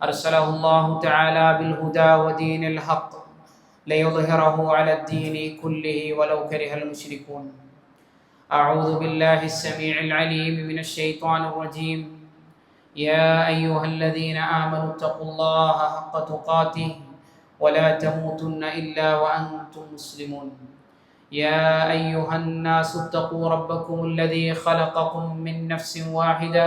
أرسله الله تعالى بالهدى ودين الحق ليظهره على الدين كله ولو كره المشركون. أعوذ بالله السميع العليم من الشيطان الرجيم. يا أيها الذين آمنوا اتقوا الله حق تقاته ولا تموتن إلا وأنتم مسلمون. يا أيها الناس اتقوا ربكم الذي خلقكم من نفس واحدة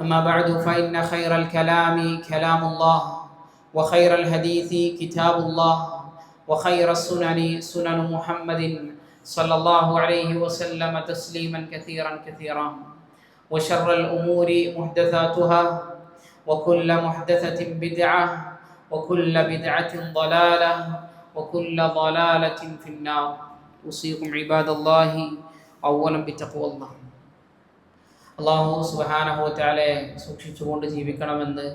أما بعد فإن خير الكلام كلام الله وخير الحديث كتاب الله وخير السنن سنن محمد صلى الله عليه وسلم تسليما كثيرا كثيرا. وشر الأمور محدثاتها وكل محدثة بدعة وكل بدعة ضلالة وكل ضلالة في النار. أوصيكم عباد الله أولا بتقوى الله. അള്ളാഹു സുഹാനഹോറ്റാലെ സൂക്ഷിച്ചുകൊണ്ട് ജീവിക്കണമെന്ന്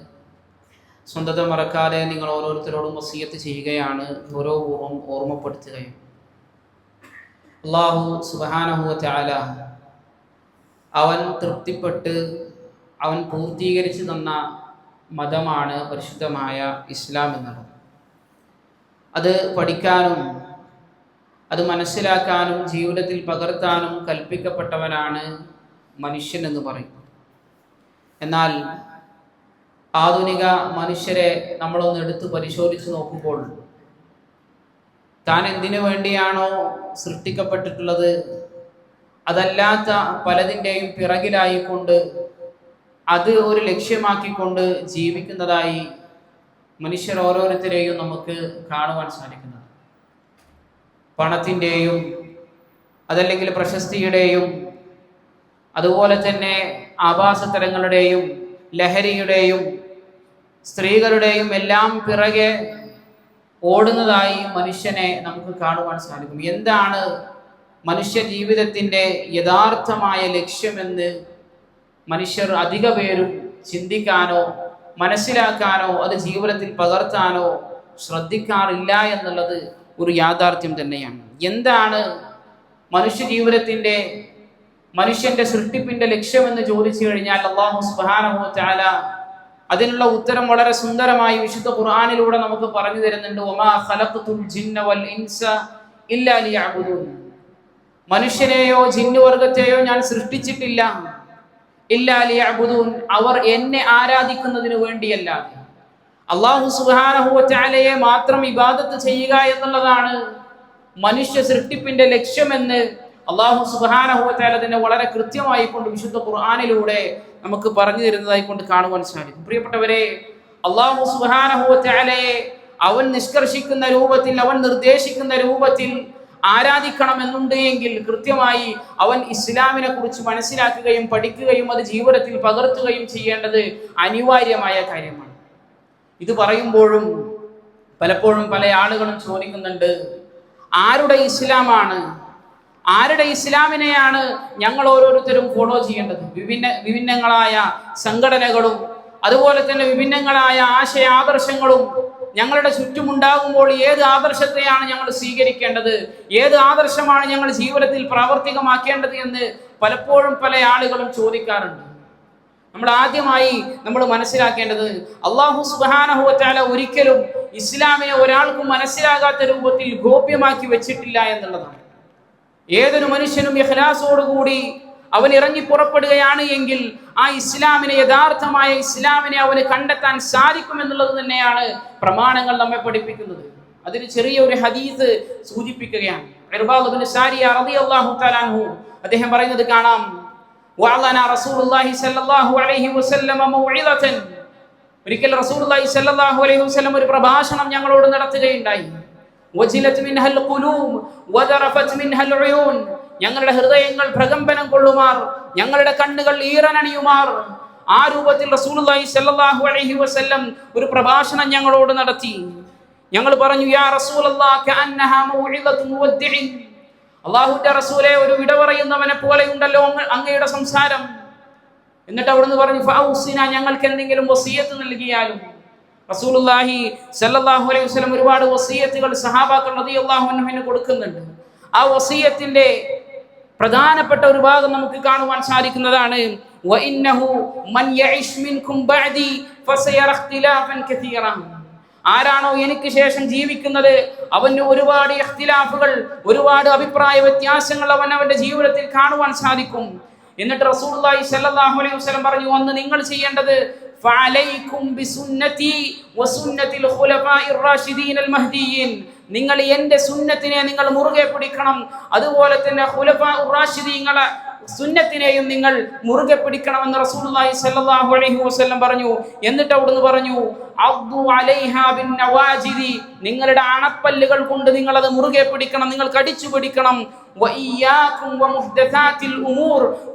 സ്വന്തത മറക്കാതെ നിങ്ങൾ ഓരോരുത്തരോടും വസീയത്ത് ചെയ്യുകയാണ് ഗൗരവപൂർവം പൂർവം ഓർമ്മപ്പെടുത്തുകയും. അള്ളാഹു സുബാനഹുത്താല അവൻ തൃപ്തിപ്പെട്ട് അവൻ പൂർത്തീകരിച്ചു തന്ന മതമാണ് പരിശുദ്ധമായ ഇസ്ലാം എന്നുള്ളത് അത് പഠിക്കാനും അത് മനസ്സിലാക്കാനും ജീവിതത്തിൽ പകർത്താനും കൽപ്പിക്കപ്പെട്ടവനാണ് മനുഷ്യൻ എന്ന് പറയും. എന്നാൽ ആധുനിക മനുഷ്യരെ നമ്മളൊന്ന് എടുത്ത് പരിശോധിച്ച് നോക്കുമ്പോൾ താൻ എന്തിനു വേണ്ടിയാണോ സൃഷ്ടിക്കപ്പെട്ടിട്ടുള്ളത്? അതല്ലാത്ത പലതിന്റെയും പിറകിലായിക്കൊണ്ട് അത് ഒരു ലക്ഷ്യമാക്കിക്കൊണ്ട് ജീവിക്കുന്നതായി മനുഷ്യർ ഓരോരുത്തരെയും നമുക്ക് കാണുവാൻ സാധിക്കുന്നത്. പണത്തിന്റെയും അതല്ലെങ്കിൽ പ്രശസ്തിയുടെയും അതുപോലെ തന്നെ ആഭാസത്തരങ്ങളുടെയും ലഹരിയുടെയും സ്ത്രീകളുടെയും എല്ലാം പിറകെ ഓടുന്നതായി മനുഷ്യനെ നമുക്ക് കാണുവാൻ സാധിക്കും. എന്താണ് മനുഷ്യ ജീവിതത്തിന്റെ യഥാർത്ഥമായ ലക്ഷ്യമെന്ന് മനുഷ്യർ അധിക പേരും ചിന്തിക്കാനോ മനസ്സിലാക്കാനോ അത് ജീവിതത്തിൽ പകർത്താനോ ശ്രദ്ധിക്കാറില്ല എന്നുള്ളത് ഒരു യാഥാർത്ഥ്യം തന്നെയാണ്. എന്താണ് മനുഷ്യ ജീവിതത്തിന്റെ മനുഷ്യന്റെ സൃഷ്ടിപ്പിന്റെ ലക്ഷ്യമെന്ന് ചോദിച്ചു കഴിഞ്ഞാൽ അള്ളാഹു സുബാനഹു ചാല അതിനുള്ള ഉത്തരം വളരെ സുന്ദരമായി വിശുദ്ധ ഖുർആാനിലൂടെ നമുക്ക് പറഞ്ഞു തരുന്നുണ്ട് ഖലഖ്തുൽ ജിന്ന വൽ ഇൻസ ഇല്ലാ മനുഷ്യനെയോ ജിന്നുവർഗത്തെയോ ഞാൻ സൃഷ്ടിച്ചിട്ടില്ല ഇല്ലാ അവർ എന്നെ ആരാധിക്കുന്നതിന് വേണ്ടിയല്ലാതെ അള്ളാഹു സുബാനഹു ചാലയെ മാത്രം ഇബാദത്ത് ചെയ്യുക എന്നുള്ളതാണ് മനുഷ്യ സൃഷ്ടിപ്പിന്റെ ലക്ഷ്യമെന്ന് അള്ളാഹു സുബാനഹുവത്താല തന്നെ വളരെ കൃത്യമായി കൊണ്ട് വിശുദ്ധ ഖുർആാനിലൂടെ നമുക്ക് പറഞ്ഞു തരുന്നതായി കൊണ്ട് കാണുവാൻ സാധിക്കും. പ്രിയപ്പെട്ടവരെ അള്ളാഹു സുബാനഹുവത്താലയെ അവൻ നിഷ്കർഷിക്കുന്ന രൂപത്തിൽ അവൻ നിർദ്ദേശിക്കുന്ന രൂപത്തിൽ ആരാധിക്കണമെന്നുണ്ട് എങ്കിൽ കൃത്യമായി അവൻ ഇസ്ലാമിനെ കുറിച്ച് മനസ്സിലാക്കുകയും പഠിക്കുകയും അത് ജീവിതത്തിൽ പകർത്തുകയും ചെയ്യേണ്ടത് അനിവാര്യമായ കാര്യമാണ്. ഇത് പറയുമ്പോഴും പലപ്പോഴും പല ആളുകളും ചോദിക്കുന്നുണ്ട് ആരുടെ ഇസ്ലാമാണ് ആരുടെ ഇസ്ലാമിനെയാണ് ഞങ്ങൾ ഓരോരുത്തരും ഫോളോ ചെയ്യേണ്ടത്? വിഭിന്ന വിഭിന്നങ്ങളായ സംഘടനകളും അതുപോലെ തന്നെ വിഭിന്നങ്ങളായ ആശയ ആദർശങ്ങളും ഞങ്ങളുടെ ചുറ്റുമുണ്ടാകുമ്പോൾ ഏത് ആദർശത്തെയാണ് ഞങ്ങൾ സ്വീകരിക്കേണ്ടത്? ഏത് ആദർശമാണ് ഞങ്ങൾ ജീവിതത്തിൽ പ്രാവർത്തികമാക്കേണ്ടത് എന്ന് പലപ്പോഴും പല ആളുകളും ചോദിക്കാറുണ്ട്. നമ്മൾ ആദ്യമായി നമ്മൾ മനസ്സിലാക്കേണ്ടത് അള്ളാഹു സുബാനഹുവറ്റാല ഒരിക്കലും ഇസ്ലാമിനെ ഒരാൾക്കും മനസ്സിലാകാത്ത രൂപത്തിൽ ഗോപ്യമാക്കി വെച്ചിട്ടില്ല എന്നുള്ളതാണ്. ഏതൊരു മനുഷ്യനും ഇഖ്ലാസോടുകൂടി അവൻ ഇറങ്ങി പുറപ്പെടുകയാണ് എങ്കിൽ ആ ഇസ്ലാമിനെ യഥാർത്ഥമായ ഇസ്ലാമിനെ അവന് കണ്ടെത്താൻ സാധിക്കും എന്നുള്ളത് തന്നെയാണ് പ്രമാണങ്ങൾ നമ്മെ പഠിപ്പിക്കുന്നത്. അതിന് ചെറിയൊരു ഹദീസ് സൂചിപ്പിക്കുകയാണ്. അദ്ദേഹം പറയുന്നത് കാണാം. ഒരിക്കൽ വസല്ലം ഒരു പ്രഭാഷണം ഞങ്ങളോട് നടത്തുകയുണ്ടായി. ഞങ്ങളുടെ ഹൃദയങ്ങൾ പ്രകമ്പനം കൊള്ളുമാർ. ഞങ്ങളുടെ കണ്ണുകൾ ഈറനണിയുമാർ. ആ രൂപത്തിൽ റസൂലുള്ളാഹി സ്വല്ലല്ലാഹു അലൈഹി വസല്ലം ഒരു പ്രഭാഷണം ഞങ്ങളോട് നടത്തി. ഞങ്ങൾ പറഞ്ഞു യാ അള്ളാഹുവിന്റെ റസൂലെ ഒരു വിട പോലെ ഉണ്ടല്ലോ അങ്ങയുടെ സംസാരം. എന്നിട്ട് അവിടുന്ന് പറഞ്ഞു ഫൗസിന ഞങ്ങൾക്ക് എന്തെങ്കിലും വസീയത്ത് നൽകിയാലും റസൂലുള്ളാഹി സല്ലല്ലാഹു അലൈഹി വസല്ലം ഒരുപാട് വസീയത്തുകൾ സഹാബാക്കൾ റളിയല്ലാഹു അൻഹുവിന് കൊടുക്കുന്നുണ്ട്. ആ വസീയത്തിന്റെ പ്രധാനപ്പെട്ട ഒരു ഭാഗം നമുക്ക് കാണുവാൻ സാധിക്കുന്നതാണ്. ആരാണോ എനിക്ക് ശേഷം ജീവിക്കുന്നത് അവന് ഒരുപാട് ഇഖ്തിലാഫുകൾ ഒരുപാട് അഭിപ്രായ വ്യത്യാസങ്ങൾ അവൻ അവന്റെ ജീവിതത്തിൽ കാണുവാൻ സാധിക്കും. എന്നിട്ട് റസൂലുള്ളാഹി സ്വല്ലല്ലാഹു അലൈഹി വസല്ലം പറഞ്ഞു അന്ന് നിങ്ങൾ ചെയ്യേണ്ടത് ബിസുന്നതി വസുന്നതിൽ ഖുലഫാഇർ റാഷിദീൻ അൽ മഹ്ദിയീൻ നിങ്ങൾ എന്റെ സുന്നത്തിനെ നിങ്ങൾ മുറുകെ പിടിക്കണം. അതുപോലെ തന്നെ ഖുലഫാഉർ റാഷിദീങ്ങളെ സുന്നത്തിനെയും നിങ്ങൾ മുറുകെ പിടിക്കണമെന്ന് റസൂലുള്ളാഹി സ്വല്ലല്ലാഹു അലൈഹി വസല്ലം പറഞ്ഞു. എന്നിട്ട് അവിടുന്ന് പറഞ്ഞു അദ്ദു അലൈഹാ ബിൻ നവാജിദി. നിങ്ങളുടെ അണപ്പല്ലുകൾ കൊണ്ട് നിങ്ങൾ അത് മുറുകെ പിടിക്കണം നിങ്ങൾ കടിച്ചു പിടിക്കണം.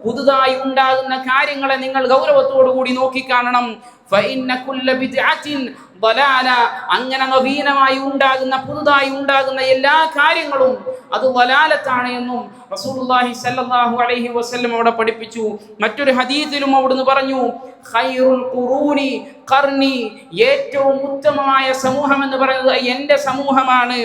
പുതുതായി ഉണ്ടാകുന്ന കാര്യങ്ങളെ നിങ്ങൾ ഗൗരവത്തോടു കൂടി നോക്കിക്കാണണം വലാല അങ്ങനെ നവീനമായി ഉണ്ടാകുന്ന പുതുതായി ഉണ്ടാകുന്ന എല്ലാ കാര്യങ്ങളും അത് വലാലത്താണ് എന്നും റസൂലുള്ളാഹി സല്ലല്ലാഹു അലൈഹി വസല്ലം അവിടെ പഠിപ്പിച്ചു. മറ്റൊരു ഹദീസിലും അവിടുന്ന് പറഞ്ഞു ഖൈറുൽ ഖുറൂനി കർണി ഏറ്റവും ഉത്തമമായ സമൂഹം എന്ന് പറയുന്നത് എന്റെ സമൂഹമാണ്.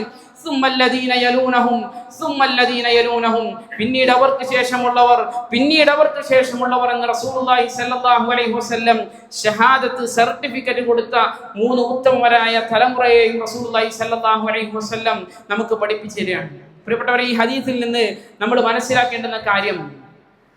പിന്നീട് അവർക്ക് ശേഷമുള്ളവർ പിന്നീട് അവർക്ക് ശേഷമുള്ളവർ എന്ന് റസൂലുള്ളാഹി സല്ലല്ലാഹു അലൈഹി വസല്ലം ഷഹാദത്ത് സർട്ടിഫിക്കറ്റ് കൊടുത്ത മൂന്ന് ഉത്തമരായ തലമുറയെയും റസൂലുള്ളാഹി സല്ലല്ലാഹു അലൈഹി വസല്ലം നമുക്ക് പഠിപ്പിച്ചു തരികയാണ്. പ്രിയപ്പെട്ടവരെ ഈ ഹദീസിൽ നിന്ന് നമ്മൾ മനസ്സിലാക്കേണ്ടുന്ന കാര്യം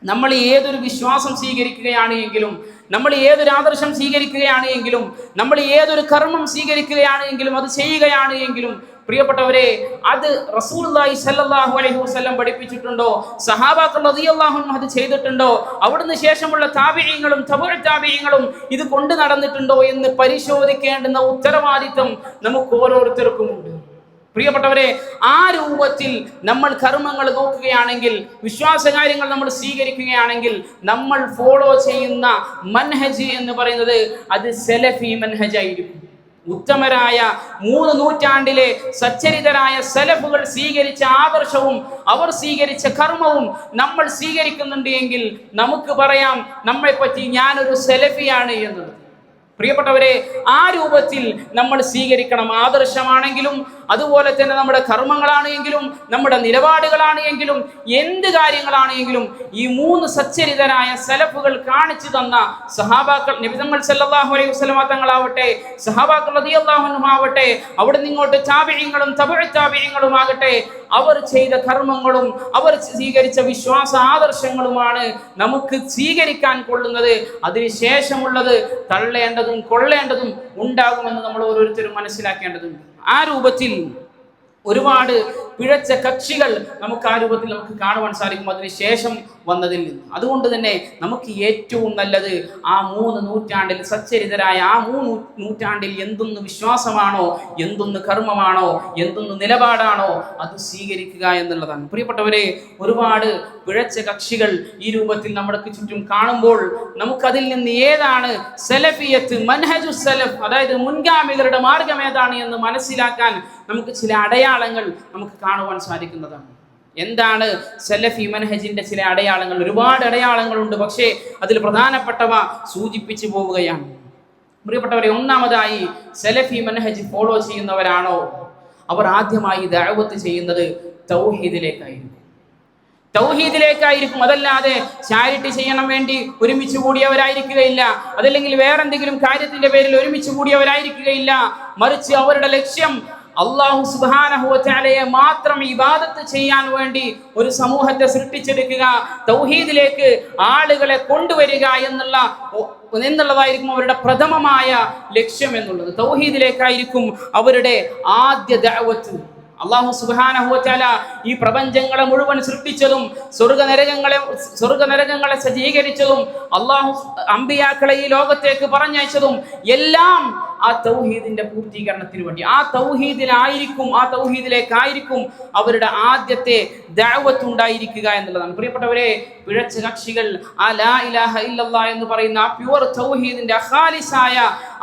നമ്മൾ ഏതൊരു വിശ്വാസം സ്വീകരിക്കുകയാണ് എങ്കിലും നമ്മൾ ഏതൊരു ആദർശം സ്വീകരിക്കുകയാണ് എങ്കിലും നമ്മൾ ഏതൊരു കർമ്മം സ്വീകരിക്കുകയാണ് എങ്കിലും അത് ചെയ്യുകയാണ് എങ്കിലും പ്രിയപ്പെട്ടവരെ അത് റസൂലുള്ളാഹി സല്ലാഹു അലൈഹി വസ്ലം പഠിപ്പിച്ചിട്ടുണ്ടോ? സഹാബാക്കൾ റളിയല്ലാഹു അൻഹും അത് ചെയ്തിട്ടുണ്ടോ? അവിടുന്ന് ശേഷമുള്ള താബിഈങ്ങളും തപുര താപീയങ്ങളും ഇത് കൊണ്ടു നടന്നിട്ടുണ്ടോ എന്ന് പരിശോധിക്കേണ്ടുന്ന ഉത്തരവാദിത്വം നമുക്ക് ഓരോരുത്തർക്കുമുണ്ട് പ്രിയപ്പെട്ടവരെ ആ രൂപത്തിൽ നമ്മൾ കർമ്മങ്ങൾ നോക്കുകയാണെങ്കിൽ വിശ്വാസകാര്യങ്ങൾ നമ്മൾ സ്വീകരിക്കുകയാണെങ്കിൽ നമ്മൾ ഫോളോ ചെയ്യുന്ന മൻഹജ് എന്ന് പറയുന്നത് അത് സെലഫി മൻഹജ് ആയിരിക്കും. ഉത്തമരായ മൂന്ന് നൂറ്റാണ്ടിലെ സച്ചരിതരായ സലഫുകൾ സ്വീകരിച്ച ആദർശവും അവർ സ്വീകരിച്ച കർമ്മവും നമ്മൾ സ്വീകരിക്കുന്നുണ്ട് എങ്കിൽ നമുക്ക് പറയാം നമ്മെപ്പറ്റി ഞാനൊരു സെലഫിയാണ് എന്നത്. പ്രിയപ്പെട്ടവരെ ആ രൂപത്തിൽ നമ്മൾ സ്വീകരിക്കണം. ആദർശമാണെങ്കിലും അതുപോലെ തന്നെ നമ്മുടെ കർമ്മങ്ങളാണ് എങ്കിലും നമ്മുടെ നിലപാടുകളാണ് എങ്കിലും എന്ത് കാര്യങ്ങളാണ് എങ്കിലും ഈ മൂന്ന് സച്ചരിതരായ സലഫുകൾ കാണിച്ചു തന്ന സഹാബാക്കൾ നിബിതങ്ങൾ സല്ലാഹു അലൈഹി വസല്ലമ തങ്ങളാവട്ടെ സഹാബാക്കൾ ആവട്ടെ അവിടെ നിങ്ങോട്ട് താബിഈങ്ങളും തബുഅ താബിഈങ്ങളും ആകട്ടെ അവർ ചെയ്ത കർമ്മങ്ങളും അവർ സ്വീകരിച്ച വിശ്വാസ ആദർശങ്ങളുമാണ് നമുക്ക് സ്വീകരിക്കാൻ കൊള്ളുന്നത്. അതിനുശേഷമുള്ളത് തള്ളേണ്ടതും കൊള്ളേണ്ടതും ഉണ്ടാകുമെന്ന് നമ്മൾ ഓരോരുത്തരും മനസ്സിലാക്കേണ്ടതുണ്ട്. ആ രൂപത്തിൽ ഒരുപാട് പിഴച്ച കക്ഷികൾ നമുക്ക് ആ രൂപത്തിൽ നമുക്ക് കാണുവാൻ സാധിക്കും. അതിനുശേഷം വന്നതിൽ നിന്ന്. അതുകൊണ്ട് തന്നെ നമുക്ക് ഏറ്റവും നല്ലത് ആ മൂന്ന് നൂറ്റാണ്ടിൽ സച്ചരിതരായ ആ മൂന്ന് നൂറ്റാണ്ടിൽ എന്തൊന്ന് വിശ്വാസമാണോ എന്തൊന്ന് കർമ്മമാണോ എന്തൊന്ന് നിലപാടാണോ അത് സ്വീകരിക്കുക എന്നുള്ളതാണ്. പ്രിയപ്പെട്ടവരെ ഒരുപാട് പിഴച്ച കക്ഷികൾ ഈ രൂപത്തിൽ നമ്മുടെ ചുറ്റും കാണുമ്പോൾ നമുക്കതിൽ നിന്ന് ഏതാണ് സെലഫിയത്ത് മൻഹജു സെലഫ് അതായത് മുൻഗാമികളുടെ മാർഗം ഏതാണ് എന്ന് മനസ്സിലാക്കാൻ നമുക്ക് ചില അടയാളങ്ങൾ നമുക്ക് കാണുവാൻ സാധിക്കുന്നതാണ്. എന്താണ്? സലഫി മനഹജിന്റെ ചില അടയാളങ്ങൾ. ഒരുപാട് അടയാളങ്ങളുണ്ട്. പക്ഷേ അതിൽ പ്രധാനപ്പെട്ടവ സൂചിപ്പിച്ചു പോവുകയാണ്. പ്രിയപ്പെട്ടവരെ ഒന്നാമതായി സലഫി മനഹജ് ഫോളോ ചെയ്യുന്നവരാണോ? അവർ ആദ്യമായി ദഅവത്ത് ചെയ്യുന്നത് തൗഹീദിലേക്കായിരിക്കും. തൗഹീദിലേക്കായിരിക്കും. അതല്ലാതെ ചാരിറ്റി ചെയ്യണം വേണ്ടി ഒരുമിച്ച് കൂടിയവരായിരിക്കുകയില്ല. അതല്ലെങ്കിൽ വേറെന്തെങ്കിലും കാര്യത്തിന്റെ പേരിൽ ഒരുമിച്ച് കൂടിയവരായിരിക്കുകയില്ല. മറിച്ച് അവരുടെ ലക്ഷ്യം അള്ളാഹു സുബാനഹുവറ്റാലയെ മാത്രം ഇബാദത്ത് ചെയ്യാൻ വേണ്ടി ഒരു സമൂഹത്തെ സൃഷ്ടിച്ചെടുക്കുക തൗഹീദിലേക്ക് ആളുകളെ കൊണ്ടുവരിക എന്നുള്ള എന്നുള്ളതായിരിക്കും അവരുടെ പ്രഥമമായ ലക്ഷ്യം എന്നുള്ളത്. തൗഹീദിലേക്കായിരിക്കും അവരുടെ ആദ്യ ദഅവത്ത്. അള്ളാഹു സുബാനഹുവറ്റാല ഈ പ്രപഞ്ചങ്ങളെ മുഴുവൻ സൃഷ്ടിച്ചതും സ്വർഗനരകങ്ങളെ സ്വർഗനരകങ്ങളെ സജ്ജീകരിച്ചതും അള്ളാഹു അമ്പിയാക്കളെ ഈ ലോകത്തേക്ക് പറഞ്ഞയച്ചതും എല്ലാം ആ തൗഹീദിന്റെ പൂർത്തീകരണത്തിന് വേണ്ടി. ആ തൗഹീദിലായിരിക്കും ആ തൗഹീദിലേക്കായിരിക്കും അവരുടെ ആദ്യത്തെ ദാവത്ത് ഉണ്ടായിരിക്കുക എന്നുള്ളതാണ്. പ്രിയപ്പെട്ടവരെ പിഴച്ച കക്ഷികൾ ആ ലാ ഇലാഹ ഇല്ലല്ലാ എന്ന് പറയുന്ന ആ പ്യുവർ തൗഹീദിന്റെ അഖാലിസായ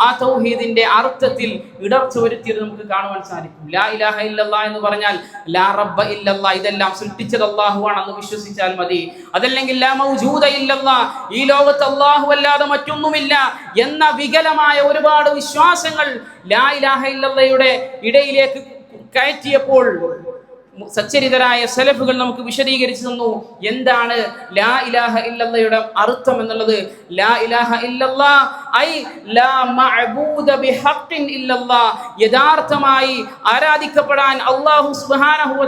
ആ തൗഹീദിന്റെ അർത്ഥത്തിൽ ഇടർച്ച വരുത്തിയത് നമുക്ക് കാണുവാൻ സാധിക്കും. ലാ ഇലാഹ ഇല്ലല്ലാ എന്ന് പറഞ്ഞാൽ ലാ റബ്ബ ഇല്ലല്ലാ ഇതെല്ലാം സൃഷ്ടിച്ചത് അള്ളാഹു ആണെന്ന് വിശ്വസിച്ചാൽ മതി. അതല്ലെങ്കിൽ ലാ മൗജൂദ ഇല്ലല്ലാ ഈ ലോകത്ത് അള്ളാഹു അല്ലാതെ മറ്റൊന്നുമില്ല എന്ന വികലമായ ഒരുപാട് വിശ്വാസങ്ങൾ ലാ ഇലാഹ ഇടയിലേക്ക് കയറ്റിയപ്പോൾ സച്ചരിതരായ സെലഫുകൾ നമുക്ക് വിശദീകരിച്ചു തന്നു. എന്താണ് ലാ ഇലാഹ ഇല്ലല്ലയുടെ അർത്ഥം എന്നുള്ളത്? ലാ ഇലാഹ ഇല്ലല്ല ഐ ലാ മഅബൂദ ബിഹഖിൻ ഇല്ലല്ല. യഥാർത്ഥമായി ആരാധിക്കപ്പെടാൻ അല്ലാഹു സുബ്ഹാനഹു വ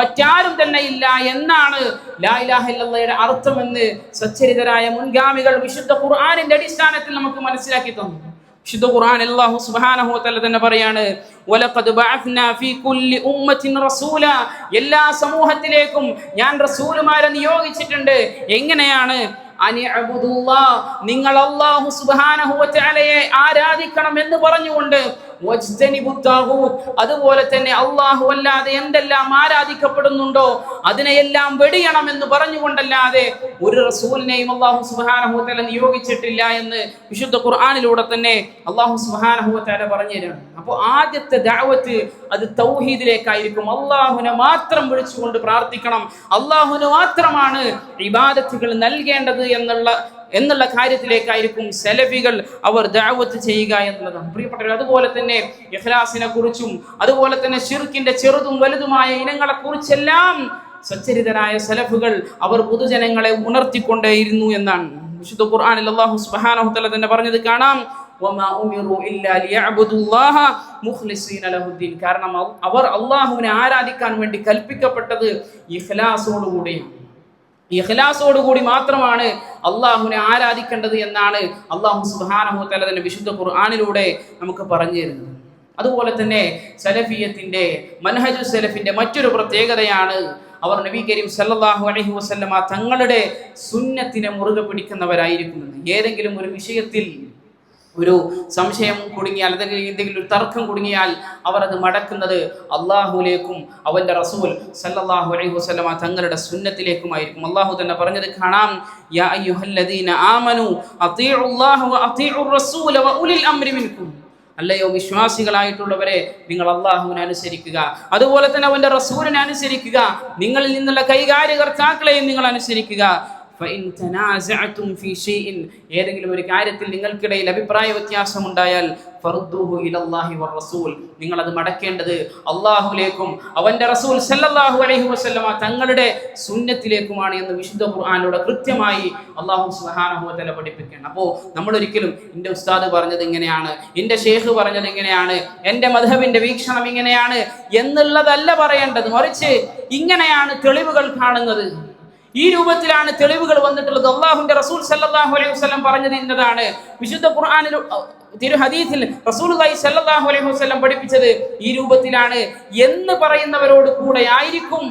മറ്റാരും തന്നെ ഇല്ല എന്നാണ് ലാ ഇലാഹ ഇല്ലല്ലയുടെ അർത്ഥമെന്ന് സച്ചരിതരായ മുൻഗാമികൾ വിശുദ്ധ ഖുർആനിന്റെ അടിസ്ഥാനത്തിൽ നമുക്ക് മനസ്സിലാക്കി തന്നു. വിശുദ്ധ ഖുർആൻ അല്ലാഹു സുബ്ഹാനഹു വതആല തന്നെ പറയാണ് വലഖദ് ബഅത്നാ ഫീ കുല്ലി ഉമ്മത്തിൻ റസൂല. എല്ലാ സമൂഹത്തിലേക്കും ഞാൻ റസൂലുമാരെ നിയോഗിച്ചിട്ടുണ്ട്. എങ്ങനെയാണ്? നിങ്ങൾ അല്ലാഹു സുബ്ഹാനഹു വതആലയെ ആരാധിക്കണം എന്ന് പറഞ്ഞുകൊണ്ട് അതുപോലെ തന്നെ അള്ളാഹു അല്ലാതെ എന്തെല്ലാം ആരാധിക്കപ്പെടുന്നുണ്ടോ അതിനെയെല്ലാം വെടിയണം എന്ന് പറഞ്ഞുകൊണ്ടല്ലാതെ ഒരു റസൂലിനെയും അള്ളാഹു സുബ്ഹാനഹു വതആല നിയോഗിച്ചിട്ടില്ല എന്ന് വിശുദ്ധ ഖുർആാനിലൂടെ തന്നെ അള്ളാഹു സുബ്ഹാനഹു പറഞ്ഞുതരാണ്. പറഞ്ഞു തരാണ് അപ്പോൾ ആദ്യത്തെ ദാവത്ത് അത് തൗഹീദിലേക്കായിരിക്കും. അള്ളാഹുനെ മാത്രം വിളിച്ചുകൊണ്ട് പ്രാർത്ഥിക്കണം. അള്ളാഹുന് മാത്രമാണ് ഇബാദത്തുകൾ നൽകേണ്ടത് എന്നുള്ള എന്നുള്ള കാര്യത്തിലേക്കായിരിക്കും സെലഫികൾ അവർ ദാവത്ത് ചെയ്യുക എന്നുള്ളതാണ്. പ്രിയപ്പെട്ടവർ അതുപോലെ തന്നെ ഇഖ്ലാസിനെ കുറിച്ചും അതുപോലെ തന്നെ ഷിർക്കിന്റെ ചെറുതും വലുതുമായ ഇനങ്ങളെ കുറിച്ചെല്ലാം സച്ചരിതരായ സെലഫുകൾ അവർ പൊതുജനങ്ങളെ ഉണർത്തിക്കൊണ്ടേയിരുന്നു എന്നാണ്. വിശുദ്ധ ഖുർആനിൽ അള്ളാഹു സുബ്ഹാനഹു തന്നെ പറഞ്ഞത് കാണാം. വമാ ഉമിറു ഇല്ലാ ലഹുദ്ദീൻ. കാരണം അവർ അള്ളാഹുവിനെ ആരാധിക്കാൻ വേണ്ടി കൽപ്പിക്കപ്പെട്ടത് ഇഖ്ലാസോടുകൂടിയാണ്. ഇഖ്ലാസോടുകൂടി മാത്രമാണ് അള്ളാഹുവിനെ ആരാധിക്കേണ്ടത് എന്നാണ് അള്ളാഹു സുബ്ഹാനഹു തആല തന്നെ വിശുദ്ധ ഖുർആാനിലൂടെ നമുക്ക് പറഞ്ഞു തരുന്നത്. അതുപോലെ തന്നെ സലഫിയത്തിന്റെ മൻഹജു സലഫിന്റെ മറ്റൊരു പ്രത്യേകതയാണ് അവർ നബി കരീം സല്ലാഹു അലഹി വസല്ലമ തങ്ങളുടെ സുന്നത്തിനെ മുറുകെ പിടിക്കുന്നവരായിരിക്കുമെന്ന് ഏതെങ്കിലും ഒരു വിഷയത്തിൽ ഒരു സംശയം കുടുങ്ങിയാൽ അല്ലെങ്കിൽ എന്തെങ്കിലും ഒരു തർക്കം കുടുങ്ങിയാൽ അവർ അത് മടക്കുന്നത് അള്ളാഹുലേക്കും അവന്റെ റസൂൽ സല്ലാഹു അലൈഹി വസ്ലമ തങ്ങളുടെ സുന്നത്തിലേക്കുമായിരിക്കും. അള്ളാഹു തന്നെ പറഞ്ഞത് കാണാം. അല്ലയോ വിശ്വാസികളായിട്ടുള്ളവരെ നിങ്ങൾ അള്ളാഹുവിനെ അനുസരിക്കുക. അതുപോലെ തന്നെ അവന്റെ റസൂലിനെ അനുസരിക്കുക. നിങ്ങളിൽ നിന്നുള്ള കൈകാര്യകർത്താക്കളെയും നിങ്ങൾ അനുസരിക്കുക. ഏതെങ്കിലും ഒരു കാര്യത്തിൽ നിങ്ങൾക്കിടയിൽ അഭിപ്രായ വ്യത്യാസം ഉണ്ടായാൽ നിങ്ങൾ അത് മടക്കേണ്ടത് അള്ളാഹുലേക്കും അവന്റെ റസൂൽ സല്ലല്ലാഹു അലൈഹി വസല്ലമ തങ്ങളുടെ ശൂന്യത്തിലേക്കുമാണ് എന്ന് വിശുദ്ധ ഖുർആാനിലൂടെ കൃത്യമായി അള്ളാഹു സുഹാനഹുവല പഠിപ്പിക്കണം അപ്പോൾ നമ്മൾ ഒരിക്കലും എന്റെ ഉസ്താദ് പറഞ്ഞത് ഇങ്ങനെയാണ് എന്റെ ഷേഖ് പറഞ്ഞത് ഇങ്ങനെയാണ് എന്റെ മധബിന്റെ വീക്ഷണം ഇങ്ങനെയാണ് എന്നുള്ളതല്ല പറയേണ്ടത്. മറിച്ച് ഇങ്ങനെയാണ് തെളിവുകൾ കാണുന്നത്. ഈ രൂപത്തിലാണ് തെളിവുകൾ വന്നിട്ടുള്ളത്. അള്ളാഹുന്റെ റസൂൽ സല്ലാഹു അലൈഹി വസ്ലം പറഞ്ഞത് എന്നതാണ്. വിശുദ്ധ ഖുർആാനിൽ തിരു ഹദീസിൽ റസൂലുള്ളാഹി സല്ലല്ലാഹു അലൈഹി വസല്ലം പഠിപ്പിച്ചത് ഈ രൂപത്തിലാണ്. എന്ന് പറയുന്നവരോട് കൂടെ ആയിരിക്കും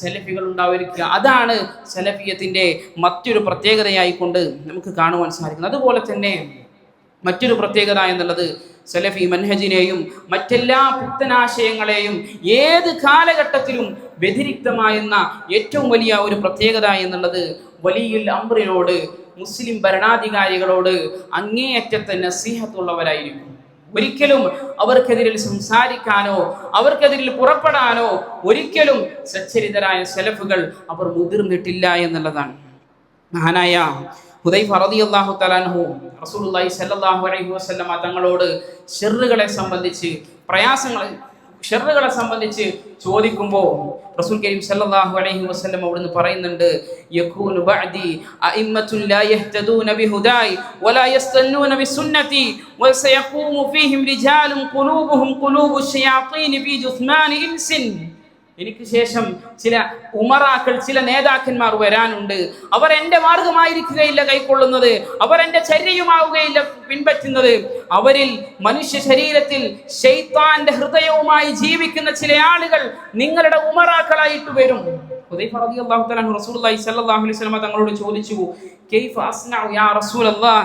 സെലഫികൾ ഉണ്ടാവരിക്കുക അതാണ് സെലഫിയത്തിന്റെ മറ്റൊരു പ്രത്യേകതയായിക്കൊണ്ട് നമുക്ക് കാണുവാൻ സാധിക്കുന്നത്. അതുപോലെ തന്നെ മറ്റൊരു പ്രത്യേകത എന്നുള്ളത് സലഫി മൻഹജിനെയും മറ്റെല്ലാ പുത്തനാശയങ്ങളെയും ഏത് കാലഘട്ടത്തിലും വ്യതിരിക്തമായുന്ന ഏറ്റവും വലിയ ഒരു പ്രത്യേകത എന്നുള്ളത് വലിയുൽ അമ്രിനോട് മുസ്ലിം ഭരണാധികാരികളോട് അങ്ങേയറ്റത്തെ നസീഹത്തുള്ളവരായിരിക്കും. ഒരിക്കലും അവർക്കെതിരിൽ സംസാരിക്കാനോ അവർക്കെതിരിൽ പുറപ്പെടാനോ ഒരിക്കലും സച്ചരിതരായ സെലഫുകൾ അവർ മുതിർന്നിട്ടില്ല എന്നുള്ളതാണ്. മഹാനായ ഹുദൈഫ റളിയല്ലാഹു തആലാഹു റസൂലുള്ളാഹി സ്വല്ലല്ലാഹു അലൈഹി വസ്ലമ തങ്ങളോട് ഷെറുകളെ സംബന്ധിച്ച് പ്രയാസങ്ങളെ ഷെറുകളെ സംബന്ധിച്ച് ചോദിക്കുമ്പോൾ റസൂൽ കരീം സല്ലല്ലാഹു അലൈഹി വസല്ലം അവിടുന്ന് പറയുന്നുണ്ട് യകൂനു ബഅദി അഇമ്മത്തുൻ ലാ യഹ്തദൂന ബിഹുദായി വലാ യസ്തന്നൂന ബിസുന്നതി വസയഖൂമു ഫീഹിം റിജാലുൻ ഖുലൂബുഹും ഖുലൂബു ശയാത്തീൻ ഫീ ജുസ്മാനി ഇൻസിൻ. എനിക്ക് ശേഷം ചില ഉമറാക്കൾ ചില നേതാക്കന്മാർ വരാനുണ്ട്. അവർ എന്റെ മാർഗമായിരിക്കുകയില്ല കൈക്കൊള്ളുന്നത്. അവർ എന്റെ ചര്യയുമാവുകയില്ല പിൻപറ്റുന്നത്. അവരിൽ മനുഷ്യ ശരീരത്തിൽ ഷെയ്ത്താന്റെ ഹൃദയവുമായി ജീവിക്കുന്ന ചില ആളുകൾ നിങ്ങളുടെ ഉമറാക്കളായിട്ട് വരും. തആല റസൂലുള്ളാഹി സ്വല്ലല്ലാഹു അലൈഹി വസല്ലം തങ്ങളോട് ചോദിച്ചു കൈഫ അസ്നഉ യാ റസൂലല്ലാഹ്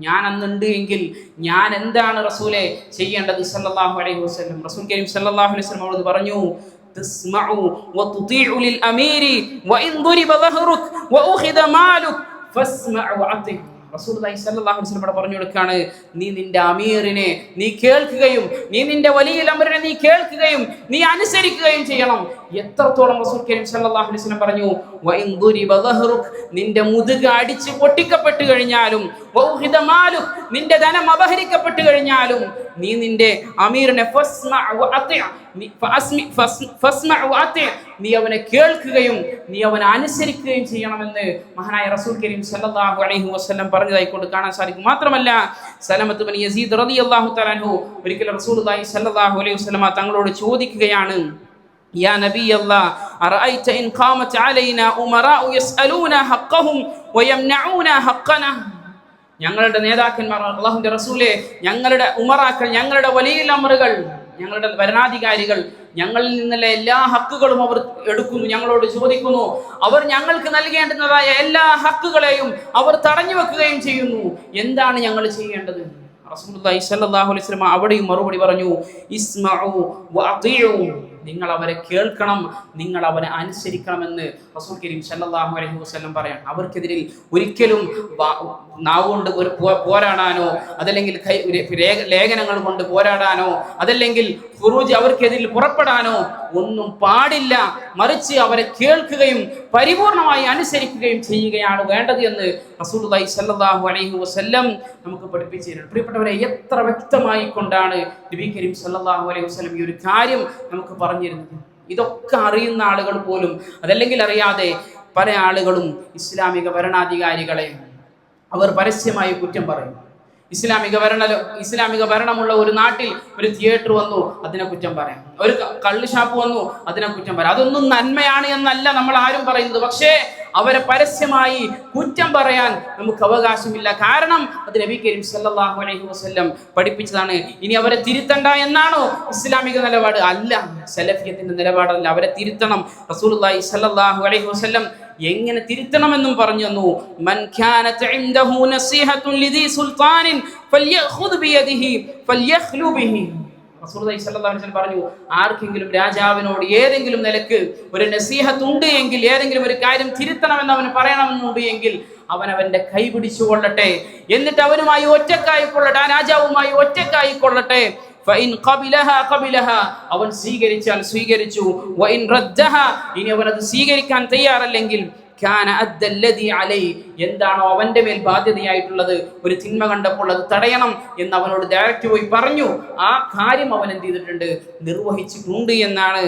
ഞാൻ അന്നുണ്ട് എങ്കിൽ ഞാൻ എന്താണ് റസൂലെ ചെയ്യേണ്ടത് സല്ലല്ലാഹു അലൈഹി വസല്ലം റസൂൽ കരീം സല്ലല്ലാഹു അലൈഹി വസല്ലം അവരോട് പറഞ്ഞു തസ്മഉ വതുതീഉ ലിൽ അമീരി വഇൻ ദുരിബ ظهرك വഉഖിദ മാലുക ഫസ്മഉ വഅതി റസൂലുള്ളാഹി സ്വല്ലല്ലാഹു അലൈഹി വസല്ലം ഇവിടെ പറഞ്ഞു കൊടുക്കാണ് നീ നിന്റെ അമീറിനെ നീ കേൾക്കുകയും നീ നിന്റെ വലിയ അമറിനെ നീ കേൾക്കുകയും നീ അനുസരിക്കുകയും ചെയ്യണം എത്രത്തോളം റസൂൽ കരീം സല്ലല്ലാഹു അലൈഹി വസല്ലം പറഞ്ഞു വഇൻ ദുരിബ ദഹ്റുക് നിന്റെ മുതുക് അടിച്ച് പൊട്ടിക്കപ്പെട്ടു കഴിഞ്ഞാലും വൗഹിദ മാലുക് നിന്റെ ധനം അപഹരിക്കപ്പെട്ടു കഴിഞ്ഞാലും നീ നിന്റെ അമീറിനെ വ വഅതി നീ അവനെ കേൾക്കുകയും നീ അവനെ അനുസരിക്കുകയും ചെയ്യണമെന്ന് മഹാനായ റസൂൽ കരീം സല്ലല്ലാഹു അലൈഹി വസല്ലം പറഞ്ഞതായി കൊണ്ട് കാണാൻ സാധിക്കും. മാത്രമല്ല സലമത്ത് ബിൻ യസീദ് റളിയല്ലാഹു തആല ഒരിക്കൽ റസൂലുള്ളാഹി സല്ലല്ലാഹു അലൈഹി വസല്ലമ തങ്ങളോട് ചോദിക്കുകയാണ് يا نبي الله أرأيت إن قامت علينا أمراء يسألون حقهم ويمنعون حقنا ഞങ്ങളുടെ നേതാക്കന്മാർ അള്ളാഹുന്റെ റസൂലെ ഞങ്ങളുടെ ഉമറാക്കൾ ഞങ്ങളുടെ വലിയ അമറുകൾ ഞങ്ങളുടെ ഭരണാധികാരികൾ ഞങ്ങളിൽ നിന്നുള്ള എല്ലാ ഹക്കുകളും അവർ എടുക്കുന്നു ഞങ്ങളോട് ചോദിക്കുന്നു അവർ ഞങ്ങൾക്ക് നൽകേണ്ടുന്നതായ എല്ലാ ഹക്കുകളെയും അവർ തടഞ്ഞു വെക്കുകയും ചെയ്യുന്നു എന്താണ് ഞങ്ങൾ ചെയ്യേണ്ടത് റസൂലുള്ളാഹി സ്വല്ലല്ലാഹു അലൈഹി വസല്ലം അവിടെയും മറുപടി പറഞ്ഞു ഇസ്മഉ വഅതിഉ നിങ്ങൾ അവരെ കേൾക്കണം നിങ്ങൾ അവനെ അനുസരിക്കണമെന്ന് റസൂൽ കരീം സല്ലാഹു അലൈഹി വസ്ലം പറയാൻ. അവർക്കെതിരിൽ ഒരിക്കലും നാവുകൊണ്ട് പോരാടാനോ അതല്ലെങ്കിൽ ലേഖനങ്ങൾ കൊണ്ട് പോരാടാനോ അതല്ലെങ്കിൽ ഫുറൂജ് അവർക്കെതിരിൽ പുറപ്പെടാനോ ഒന്നും പാടില്ല. മറിച്ച് അവരെ കേൾക്കുകയും പരിപൂർണമായി അനുസരിക്കുകയും ചെയ്യുകയാണ് വേണ്ടത് എന്ന് റസൂലുള്ളാഹി സ്വല്ലല്ലാഹു അലൈഹി വസല്ലം നമുക്ക് പഠിപ്പിച്ചു തരുന്നു പ്രിയപ്പെട്ടവരെ എത്ര വ്യക്തമായി കൊണ്ടാണ് നബി കരീം സ്വല്ലല്ലാഹു അലൈഹി വസല്ലം ഈ ഒരു കാര്യം നമുക്ക് പറഞ്ഞിരുന്നത്? ഇതൊക്കെ അറിയുന്ന ആളുകൾ പോലും അതല്ലെങ്കിൽ അറിയാതെ പല ആളുകളും ഇസ്ലാമിക ഭരണാധികാരികളെ അവർ പരസ്യമായി കുറ്റം പറയും. ഇസ്ലാമിക ഭരണ ഇസ്ലാമിക ഭരണമുള്ള ഒരു നാട്ടിൽ ഒരു തിയേറ്റർ വന്നു അതിനെ കുറ്റം പറയാം. ഒരു കള്ള് ഷാപ്പ് വന്നു അതിനെ കുറ്റം പറയാം. അതൊന്നും നന്മയാണ് എന്നല്ല നമ്മൾ ആരും പറയുന്നത്. പക്ഷേ അവരെ പരസ്യമായി കുറ്റം പറയാൻ നമുക്ക് അവകാശമില്ല. കാരണം അത് നബി കരീം സല്ലല്ലാഹു അലൈഹി വസല്ലം പഠിപ്പിച്ചതാണ്. ഇനി അവരെ തിരുത്തണ്ട എന്നാണോ ഇസ്ലാമിക നിലപാട്? അല്ല സലഫിയത്തിന്റെ നിലപാടല്ല. അവരെ തിരുത്തണം. റസൂലുള്ളാഹി സല്ലല്ലാഹു അലൈഹി വസല്ലം എങ്ങനെ തിരുത്തണമെന്നും പറഞ്ഞു തന്നു. മൻ കാനത്ത് ഇൻദഹു നസീഹത്തുൻ ലിദി സുൽത്താനിൻ ഫൽയഖുദ് ബിയദിഹി ഫൽയഖ്ലു ബിഹി. പറഞ്ഞു ആർക്കെങ്കിലും രാജാവിനോട് ഏതെങ്കിലും നിലയ്ക്ക് ഒരു നസീഹത്ത് ഉണ്ട് എങ്കിൽ ഏതെങ്കിലും ഒരു കാര്യം തിരുത്തണമെന്ന് അവന് പറയണമെന്നുണ്ട് എങ്കിൽ അവൻ അവന്റെ കൈ പിടിച്ചു കൊള്ളട്ടെ. എന്നിട്ട് അവനുമായി ഒറ്റക്കായി കൊള്ളട്ടെ ആ രാജാവുമായി ഒറ്റക്കായി കൊള്ളട്ടെ. അവൻ സ്വീകരിച്ചാൽ സ്വീകരിച്ചു. ഇനി അവൻ അത് സ്വീകരിക്കാൻ തയ്യാറല്ലെങ്കിൽ എന്താണോ അവന്റെ മേൽ ബാധ്യതയായിട്ടുള്ളത്? ഒരു തിന്മ കണ്ടപ്പോൾ അത് തടയണം എന്ന് അവനോട് ഡയറക്റ്റ് പോയി പറഞ്ഞു. ആ കാര്യം അവൻ എന്ത് ചെയ്തിട്ടുണ്ട്? നിർവഹിച്ചിട്ടുണ്ട് എന്നാണ്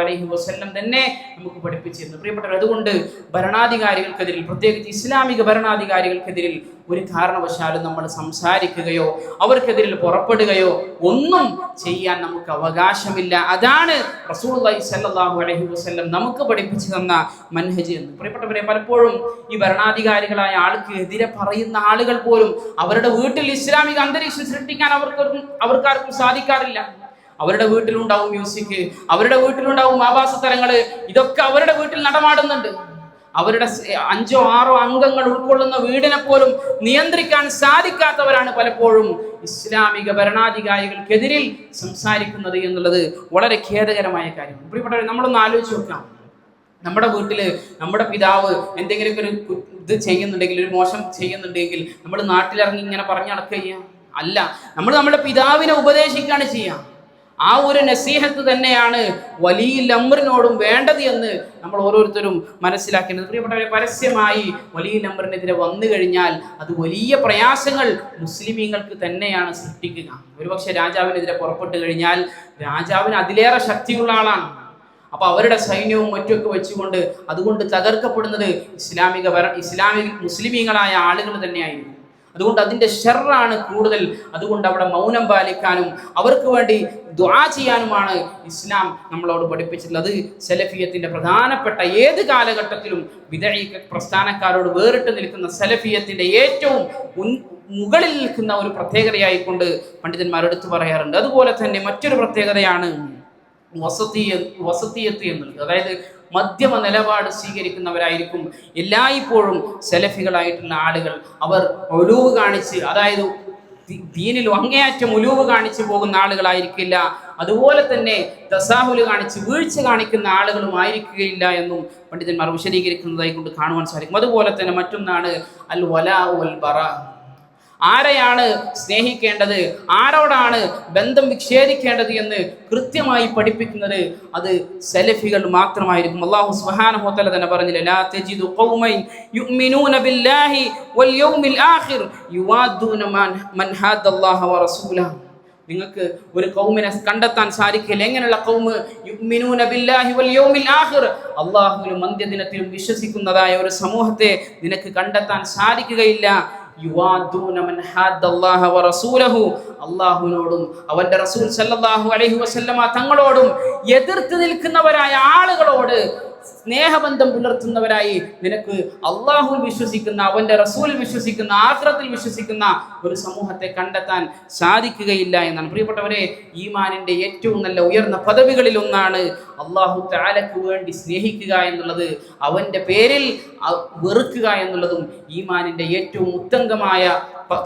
അലൈഹി വസല്ലം തന്നെ നമുക്ക് പഠിപ്പിച്ചിരുന്നത്. പ്രിയപ്പെട്ടവർ അതുകൊണ്ട് ഭരണാധികാരികൾക്കെതിരിൽ പ്രത്യേകിച്ച് ഇസ്ലാമിക ഭരണാധികാരികൾക്കെതിരിൽ ഒരു കാരണവശാലും നമ്മൾ സംസാരിക്കുകയോ അവർക്കെതിരിൽ പുറപ്പെടുകയോ ഒന്നും ചെയ്യാൻ നമുക്ക് അവകാശമില്ല. അതാണ് റസൂലുള്ളാഹി സ്വല്ലല്ലാഹു അലൈഹി വസല്ലം നമുക്ക് പഠിപ്പിച്ചു തന്ന മൻഹജ് എന്ന്. പ്രിയപ്പെട്ടവരെ പലപ്പോഴും ഈ ഭരണാധികാരികളായ ആൾക്ക് എതിരെ പറയുന്ന ആളുകൾ പോലും അവരുടെ വീട്ടിൽ ഇസ്ലാമിക അന്തരീക്ഷം സൃഷ്ടിക്കാൻ അവർക്കൊന്നും അവർക്കാർക്കും സാധിക്കാറില്ല. അവരുടെ വീട്ടിലുണ്ടാവും മ്യൂസിക് അവരുടെ വീട്ടിലുണ്ടാവും ആഭാസ തലങ്ങൾ ഇതൊക്കെ അവരുടെ വീട്ടിൽ നടമാടുന്നുണ്ട്. അവരുടെ അഞ്ചോ ആറോ അംഗങ്ങൾ ഉൾക്കൊള്ളുന്ന വീടിനെ പോലും നിയന്ത്രിക്കാൻ സാധിക്കാത്തവരാണ് പലപ്പോഴും ഇസ്ലാമിക ഭരണാധികാരികൾക്കെതിരിൽ സംസാരിക്കുന്നത് എന്നുള്ളത് വളരെ ഖേദകരമായ കാര്യമാണ്. പ്രിയപ്പെട്ടവർ നമ്മളൊന്ന് ആലോചിച്ച് നോക്കാം. നമ്മുടെ വീട്ടിൽ നമ്മുടെ പിതാവ് എന്തെങ്കിലുമൊക്കെ ഒരു ഇത് ചെയ്യുന്നുണ്ടെങ്കിൽ ഒരു മോശം ചെയ്യുന്നുണ്ടെങ്കിൽ നമ്മൾ നാട്ടിലിറങ്ങി ഇങ്ങനെ പറഞ്ഞു നടക്കുക അല്ല നമ്മൾ നമ്മുടെ പിതാവിനെ ഉപദേശിക്കുകയാണ് ചെയ്യുക ആ ഒരു നസീഹത്ത് തന്നെയാണ് വലിയ ലംബറിനോടും വേണ്ടത് എന്ന് നമ്മൾ ഓരോരുത്തരും മനസ്സിലാക്കേണ്ടത്. പ്രിയപ്പെട്ടവരെ പരസ്യമായി വലിയ ലംബറിനെതിരെ വന്നു കഴിഞ്ഞാൽ അത് വലിയ പ്രയാസങ്ങൾ മുസ്ലിമീങ്ങൾക്ക് തന്നെയാണ് സൃഷ്ടിക്കുക. ഒരുപക്ഷെ രാജാവിനെതിരെ പുറപ്പെട്ടു കഴിഞ്ഞാൽ രാജാവിന് അതിലേറെ ശക്തിയുള്ള ആളാണ്. അപ്പോൾ അവരുടെ സൈന്യവും മറ്റുമൊക്കെ വെച്ചുകൊണ്ട് അതുകൊണ്ട് തകർക്കപ്പെടുന്നത് ഇസ്ലാമിക ഇസ്ലാമിക മുസ്ലിമീങ്ങളായ ആളുകൾ തന്നെയായിരുന്നു അതുകൊണ്ട് അതിന്റെ ഷെറാണ് കൂടുതൽ. അതുകൊണ്ട് അവിടെ മൗനം പാലിക്കാനും അവർക്ക് വേണ്ടി ദ്വാ ചെയ്യാനുമാണ് ഇസ്ലാം നമ്മളോട് പഠിപ്പിച്ചിട്ടുള്ളത്. സലഫിയത്തിന്റെ പ്രധാനപ്പെട്ട ഏത് കാലഘട്ടത്തിലും വിദഴി പ്രസ്ഥാനക്കാരോട് വേറിട്ട് നിൽക്കുന്ന സലഫിയത്തിന്റെ ഏറ്റവും മുകളിൽ നിൽക്കുന്ന ഒരു പ്രത്യേകതയായിക്കൊണ്ട് പണ്ഡിതന്മാർ എടുത്തു പറയാറുണ്ട്. അതുപോലെ തന്നെ മറ്റൊരു പ്രത്യേകതയാണ് വസതി വസതിയത്ത് എന്നുള്ളത്. അതായത് മധ്യമ നിലപാട് സ്വീകരിക്കുന്നവരായിരിക്കും എല്ലായ്പ്പോഴും സെലഫികളായിട്ടുള്ള ആളുകൾ. അവർ ഒലൂവ് കാണിച്ച് അതായത് ദീനിൽ അങ്ങേയറ്റം ഉലൂവ് കാണിച്ചു പോകുന്ന ആളുകളായിരിക്കില്ല. അതുപോലെ തന്നെ ദസാഹുൽ കാണിച്ച് വീഴ്ച കാണിക്കുന്ന ആളുകളും ആയിരിക്കുകയില്ല എന്നും പണ്ഡിതന്മാർ വിശദീകരിക്കുന്നതായി കൊണ്ട് കാണുവാൻ സാധിക്കും. അതുപോലെ തന്നെ മറ്റൊന്നാണ് അൽ വലാ ഉൽ ബറ ആരെയാണ് സ്നേഹിക്കേണ്ടത്? ആരോടാണ് ബന്ധം വിച്ഛേദിക്കേണ്ടത് എന്ന് കൃത്യമായി പഠിപ്പിക്കുന്നത്? അത് സലഫികൾ മാത്രമായിരിക്കും. അള്ളാഹു തആല തന്നെ പറഞ്ഞില്ല നിങ്ങൾക്ക് ഒരു കൗമിനെ കണ്ടെത്താൻ സാധിക്കില്ല. എങ്ങനെയുള്ള കൗമ് അല്ലാഹുവിലും അന്ത്യദിനത്തിലും വിശ്വസിക്കുന്നതായ ഒരു സമൂഹത്തെ നിനക്ക് കണ്ടെത്താൻ സാധിക്കുകയില്ല. അല്ലാഹുവിനോടും അവന്റെ റസൂൽ സല്ലല്ലാഹു അലൈഹി വസല്ലമ തങ്ങളോടും എതിർത്ത് നിൽക്കുന്നവരായ ആളുകളോട് സ്നേഹബന്ധം പുലർത്തുന്നവരായി നിനക്ക് അള്ളാഹുൽ വിശ്വസിക്കുന്ന അവന്റെ റസൂലിൽ വിശ്വസിക്കുന്ന ആഖിറത്തിൽ വിശ്വസിക്കുന്ന ഒരു സമൂഹത്തെ കണ്ടെത്താൻ സാധിക്കുകയില്ല എന്നാണ്. പ്രിയപ്പെട്ടവരെ ഈമാനിന്റെ ഏറ്റവും നല്ല ഉയർന്ന പദവികളിൽ ഒന്നാണ് അള്ളാഹു താലക്ക് വേണ്ടി സ്നേഹിക്കുക എന്നുള്ളത്. അവന്റെ പേരിൽ വെറുക്കുക എന്നുള്ളതും ഈമാനിന്റെ ഏറ്റവും ഉത്തംഗമായ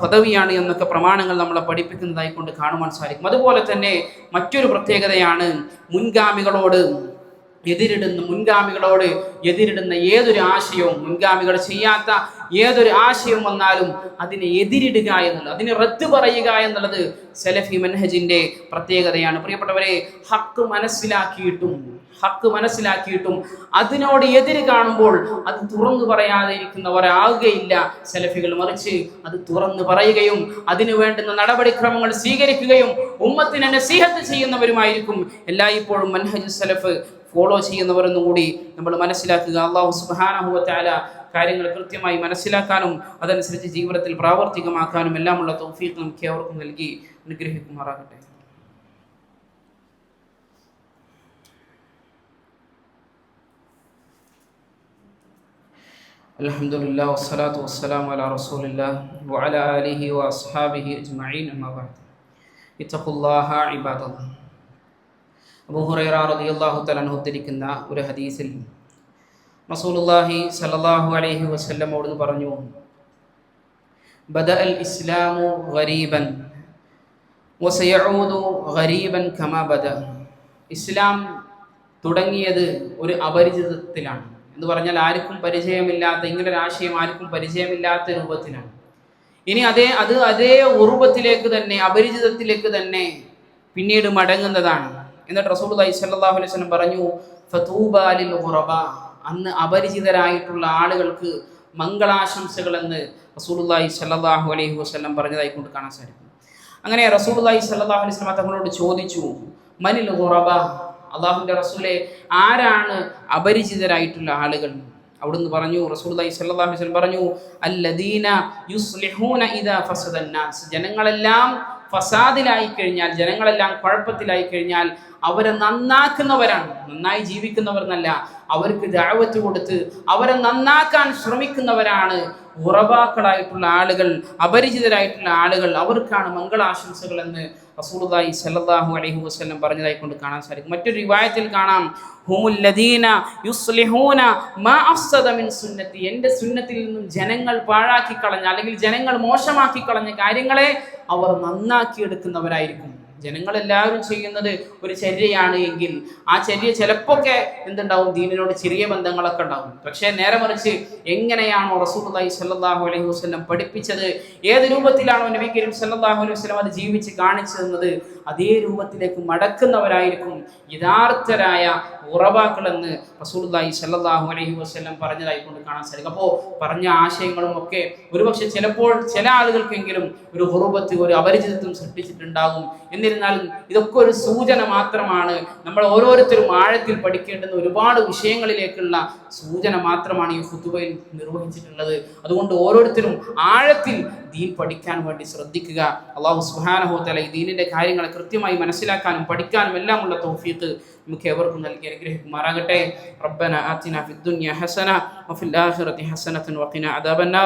പദവിയാണ് എന്നൊക്കെ പ്രമാണങ്ങൾ നമ്മളെ പഠിപ്പിക്കുന്നതായി കൊണ്ട് കാണുവാൻ സാധിക്കും. അതുപോലെ തന്നെ മറ്റൊരു പ്രത്യേകതയാണ് മുൻഗാമികളോട് എതിരിടുന്ന മുൻഗാമികളോട് എതിരിടുന്ന ഏതൊരു ആശയവും മുൻഗാമികൾ ചെയ്യാത്ത ഏതൊരു ആശയം വന്നാലും അതിനെ എതിരിടുക എന്നുള്ളത് അതിനെ റദ്ദ് പറയുക എന്നുള്ളത് സെലഫി മൻഹജിന്റെ പ്രത്യേകതയാണ്. പ്രിയപ്പെട്ടവരെ ഹക്ക് മനസ്സിലാക്കിയിട്ടും ഹക്ക് മനസ്സിലാക്കിയിട്ടും അതിനോട് എതിര് കാണുമ്പോൾ അത് തുറന്നു പറയാതെ ഇരിക്കുന്നവരാകുകയില്ല സെലഫികൾ. മറിച്ച് അത് തുറന്നു പറയുകയും അതിനു വേണ്ടുന്ന നടപടിക്രമങ്ങൾ സ്വീകരിക്കുകയും ഉമ്മത്തിനെ നസീഹത്ത് ചെയ്യുന്നവരുമായിരിക്കും എല്ലായ്പ്പോഴും മൻഹജ് സലഫ് ഫോളോ ചെയ്യുന്നവരെന്നും കൂടി നമ്മൾ മനസ്സിലാക്കുക അള്ളാഹു സുബാനഹുവത്താല കാര്യങ്ങൾ കൃത്യമായി മനസ്സിലാക്കാനും അതനുസരിച്ച് ജീവിതത്തിൽ പ്രാവർത്തികമാക്കാനും എല്ലാമുള്ള തൗഫീഖ് നമുക്ക് അവർക്കും നൽകി അനുഗ്രഹിക്കുമാറാകട്ടെ الحمد لله والصلاة والسلام على رسول الله وعلى آله وأصحابه أجمعين أما بعد اتقوا الله عباد الله അബൂ ഹുറൈറ റളിയല്ലാഹു തആല അൻഹു ഉദ്ധരിക്കുന്ന ഒരു ഹദീസിൽ റസൂലുള്ളാഹി സ്വല്ലല്ലാഹു അലൈഹി വസല്ലം അവിടുന്ന് പറഞ്ഞു ബദഅൽ ഇസ്ലാമു ഗരീബൻ വസയഊദു ഗരീബൻ കമാ ബദ. ഇസ്ലാം തുടങ്ങിയത് ഒരു അപരിചിതത്തിലാണ്. എന്ന് പറഞ്ഞാൽ ആർക്കും പരിചയമില്ലാത്ത ഇങ്ങനെ ഒരു ആശയം ആർക്കും പരിചയമില്ലാത്ത രൂപത്തിലാണ്. ഇനി അതേ അത് അതേ ഉറുബത്തിലേക്ക് തന്നെ അപരിചിതത്തിലേക്ക് തന്നെ പിന്നീട് മടങ്ങുന്നതാണ്. എന്നിട്ട് റസൂലുള്ളാഹി സ്വല്ലല്ലാഹു അലൈഹി വസല്ലം പറഞ്ഞു ഫതൂബാലിൽ ഖുറബ അന്ന് അപരിചിതരായിട്ടുള്ള ആളുകൾക്ക് മംഗളാശംസകൾ എന്ന് റസൂലുള്ളാഹി സ്വല്ലല്ലാഹു അലൈഹി വസല്ലം പറഞ്ഞതായി കൊണ്ട് കാണാൻ സാധിക്കും. അങ്ങനെ റസൂലുള്ളാഹി സ്വല്ലല്ലാഹു അലൈഹി വസല്ലം തങ്ങളോട് ചോദിച്ചു മനിൽ ഖുറബ അള്ളാഹുവിന്റെ റസൂലെ ആരാണ് അപരിചിതരായിട്ടുള്ള ആളുകൾ? അവിടുന്ന് പറഞ്ഞു റസൂലുള്ളാഹി സ്വല്ലല്ലാഹു അലൈഹി വസല്ലം പറഞ്ഞു അല്ലദീന യുസ്ലിഹൂന ഇദാ ഫസദന്നാസ് ജനങ്ങളെല്ലാം ഫസാദിലായി കഴിഞ്ഞാൽ ജനങ്ങളെല്ലാം കുഴപ്പത്തിലായി കഴിഞ്ഞാൽ അവരെ നന്നാക്കുന്നവരാണ്. നന്നായി ജീവിക്കുന്നവർ എന്നല്ല അവർക്ക് ദാവത്ത് കൊടുത്ത് അവരെ നന്നാക്കാൻ ശ്രമിക്കുന്നവരാണ് ഉറവാക്കളായിട്ടുള്ള ആളുകൾ അപരിചിതരായിട്ടുള്ള ആളുകൾ. അവർക്കാണ് മംഗളാശംസകൾ എന്ന് റസൂലുള്ളാഹി സല്ലാഹു അലൈഹി വസല്ലം പറഞ്ഞതായി കൊണ്ട് കാണാൻ സാധിക്കും. മറ്റൊരു റിവായത്തിൽ കാണാം ഹുമുല്ലദീന യുസ്ലിഹൂന മാ അഫ്സദ മിൻ സുന്നത്തി. എന്റെ സുന്നത്തിൽ നിന്നും ജനങ്ങൾ പാഴാക്കി കളഞ്ഞ അല്ലെങ്കിൽ ജനങ്ങൾ മോശമാക്കി കളഞ്ഞ കാര്യങ്ങളെ അവർ നന്നാക്കിയെടുക്കുന്നവരായിരിക്കും. ജനങ്ങളെല്ലാവരും ചെയ്യുന്നത് ഒരു ചര്യയാണ് എങ്കിൽ ആ ചര്യ ചിലപ്പോഴൊക്കെ എന്തുണ്ടാവും? ദീനിനോട് ചെറിയ ബന്ധങ്ങളൊക്കെ ഉണ്ടാവും. പക്ഷേ നേരെ മറിച്ച് എങ്ങനെയാണോ റസൂലുള്ളാഹി സല്ലാഹു അലൈഹി വസ്ലം പഠിപ്പിച്ചത്? ഏത് രൂപത്തിലാണോ നബി കരീം സല്ലാഹു അലൈഹി വസ്ലം അത് ജീവിച്ച് കാണിച്ചു തന്നത് അതേ രൂപത്തിലേക്ക് മടക്കുന്നവരായിരിക്കും യഥാർത്ഥരായ ഉറവാക്കളെന്ന് റസൂലുള്ളാഹി സ്വല്ലല്ലാഹു അലൈഹി വസല്ലം പറഞ്ഞതായി കൊണ്ട് കാണാൻ സാധിക്കും. അപ്പോൾ പറഞ്ഞ ആശയങ്ങളും ഒക്കെ ഒരുപക്ഷെ ചിലപ്പോൾ ചില ആളുകൾക്കെങ്കിലും ഒരു ഹുറുബത്ത് ഒരു അപരിചിതത്വം സൃഷ്ടിച്ചിട്ടുണ്ടാകും. എന്നിരുന്നാലും ഇതൊക്കെ ഒരു സൂചന മാത്രമാണ്. നമ്മൾ ഓരോരുത്തരും ആഴത്തിൽ പഠിക്കേണ്ടുന്ന ഒരുപാട് വിഷയങ്ങളിലേക്കുള്ള സൂചന മാത്രമാണ് ഈ ഹുതുബയിൽ നിർവഹിച്ചിട്ടുള്ളത്. അതുകൊണ്ട് ഓരോരുത്തരും ആഴത്തിൽ ദീൻ പഠിക്കാൻ വേണ്ടി ശ്രദ്ധിക്കുക. അള്ളാഹു സുഹാനഹോത്തല ഈ ദീനിന്റെ കാര്യങ്ങളെ കൃത്യമായി മനസ്സിലാക്കാനും പഠിക്കാനും എല്ലാമുള്ള തൗഫീഖ് നമുക്ക് എവർക്കും നൽകി അനുഗ്രഹിക്കുമാറാകട്ടെ റബ്ബന ആതിന ഫിദ്ദുനിയ ഹസന വഫിൽ ആഖിറതി ഹസനത്തൻ വഖിന അദാബന്നാർ